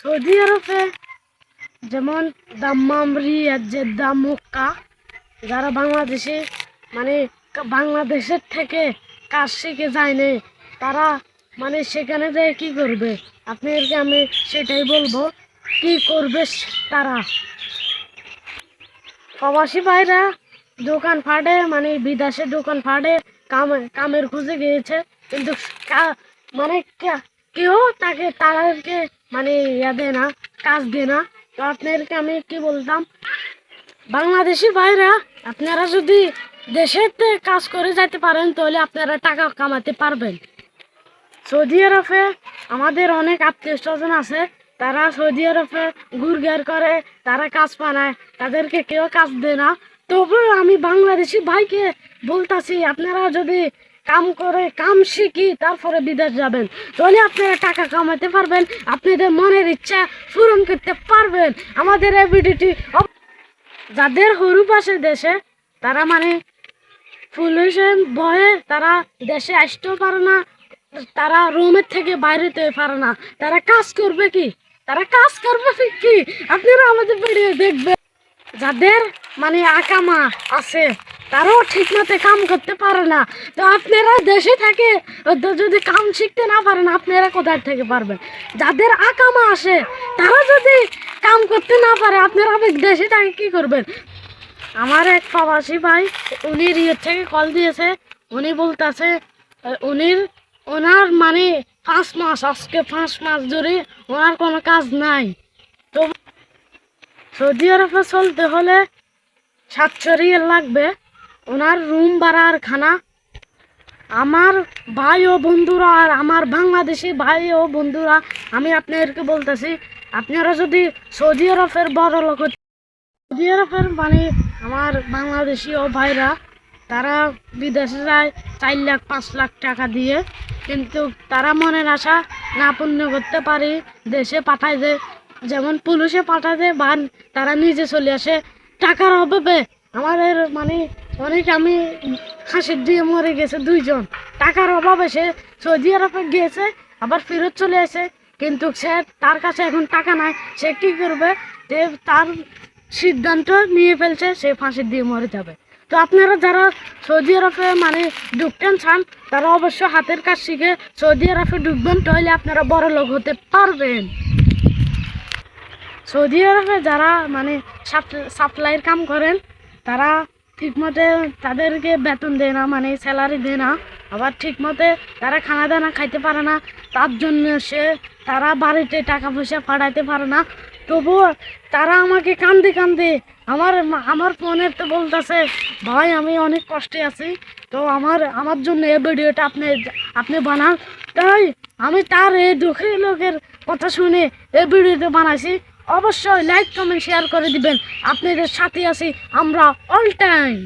Saudi আরবে যেমন Dammam Riyad Jeddah Mecca যারা বাংলাদেশে মানে বাংলাদেশের থেকে কাজ শিখে যায়নি তারা মানে সেখানে যেয়ে কি করবে? আপনাদেরকে আমি সেটাই বলব, কি করবে তারা। প্রবাসী ভাইরা দোকান ফাটে মানে বিদেশে দোকান ফাটে, কাম কামের খুঁজে গিয়েছে, কিন্তু মানে কেউ তাকে, তাদেরকে মানে ইয়া দেয় না, কাজ দেয় না। তো আপনাদেরকে আমি কি বলতাম? বাংলাদেশি ভাইরা আপনারা যদি দেশেতে কাজ করে যেতে পারেন, তাহলে আপনারা টাকা কামাতে পারবেন। সৌদি আরবে আমাদের অনেক আত্মীয় স্বজন আছে, তারা সৌদি আরবে ঘুরঘার করে, তারা কাজ বানায়, তাদেরকে কেউ কাজ দেয় না। তবুও আমি বাংলাদেশি ভাইকে বলতাছি, আপনারা যদি কাম করে, কাম শিখি, তারপরে বিদেশ যাবেন। তাহলে আপনারা টাকা কামাতে পারবেন, আপনাদের মনের ইচ্ছা পূরণ করতে পারবেন। আমাদের এই ভিডিওটি যাদের হরু পাশে দেশে, তারা মানে পুলিশের ভয়ে তারা দেশে আসতেও পারে না, তারা রুমের থেকে বাইরে তো পারে না। তারা কাজ করবে কি? তারা কাজ করবে কি? আপনারা আমাদের ভিডিও দেখবেন। যাদের মানে আকামা আছে তারাও ঠিক মতো কাম করতে পারে না। তো আপনারা দেশে থাকে যদি কাম শিখতে না পারেন, আপনারা কোথায় থেকে পারবেন? যাদের আকামা আসে তারা যদি কাম করতে না পারে, আপনারা দেশে থাকে কি করবেন? আমার এক প্রবাসী ভাই, উনি রিয়ের থেকে কল দিয়েছে। উনি বলতেছে উনির, ওনার মানে পাঁচ মাস, আজকে পাঁচ মাস ধরে ওনার কোনো কাজ নাই। তো সৌদি আরবে চলতে হলে সাতশো রিয়েল লাগবে। ওনার রুম ভাড়া আর খানা। আমার ভাই ও বন্ধুরা আর আমার বাংলাদেশি ভাই ও বন্ধুরা, আমি আপনাদেরকে বলতেছি, আপনারা যদি সৌদি আরবের বড় লোক সৌদি আরবের মানে আমার বাংলাদেশি ও ভাইরা, তারা বিদেশে যায় চার লাখ, পাঁচ লাখ টাকা দিয়ে। কিন্তু তারা মনের আশা না পূর্ণ করতে পারে, দেশে পাঠায় যে যেমন পুলিশে দেয় বা তারা নিজে চলে আসে। টাকার অভাবে আমাদের মানে অনেক আমি হাসির দিয়ে মরে গেছে দুইজন। টাকার অভাবে সে সৌদি আরবে গিয়েছে, আবার ফেরত চলে আসে। কিন্তু সে তার কাছে এখন টাকা নাই। সে কী করবে? যে তার সিদ্ধান্ত নিয়ে ফেলছে, সে ফাঁসি দিয়ে মরে যাবে। তো আপনারা যারা সৌদি আরবে মানে ঢুকতেন চান, তারা অবশ্য হাতের কাজ শিখে সৌদি আরবে ঢুকবেন, তাহলে আপনারা বড় লোক হতে পারবেন। সৌদি আরবে যারা মানে সাপ্লাইয়ের কাম করেন, তারা ঠিকমতো তাদেরকে বেতন দেয় না মানে স্যালারি দেয় না। আবার ঠিকমতো তারা খানা দানা খাইতে পারে না, তার জন্য সে তারা বাড়িতে টাকা পয়সা পাঠাইতে পারে না। তবুও তারা আমাকে কান্দে কান্দে আমার আমার ফোনের তো বলতেছে, ভাই, আমি অনেক কষ্টে আছি, তো আমার আমার জন্য এই ভিডিওটা আপনি আপনি বানান। তাই আমি তার এই দুঃখী লোকের কথা শুনে এই ভিডিওটা বানাইছি। অবশ্যই লাইক কমেন্ট শেয়ার করে দিবেন। আপনাদের সাথে আছি আমরা অল টাইম